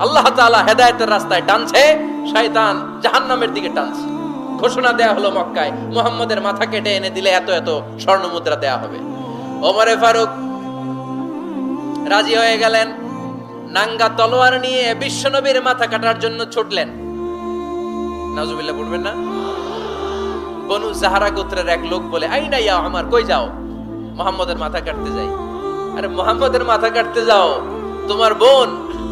আল্লাহ হেদায়েতের রাস্তায় টানছে, শয়তান জাহান্নামের দিকে টানছে। ঘোষণা দেয়া হলো মক্কায়, মুহাম্মদের মাথা কেটে এনে দিলে এত এত স্বর্ণ মুদ্রা দেয়া হবে। ওমরে ফারুক রাজি হয়ে গেলেন, নাঙ্গা তলোয়ার নিয়ে বিশ্বনবীর মাথা কাটার জন্য ছুটলেন। নাজুবিল্লাহ পড়বেন না? বনু সাহারা গোত্রের এক লোক বলে, আই না ইয়া আমার কই যাও? মোহাম্মদের মাথা কাটতে যাই। আরে, মোহাম্মদের মাথা কাটতে যাও? তোমার বোন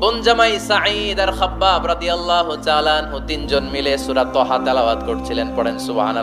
বোন জামাই সাঈদ আর খাব্বাব রাদিয়াল্লাহু তাআলা তিনজন মিলে সূরা তাহা তেলাওয়াত করছিলেন, পড়েন সুবহানাল্লাহ।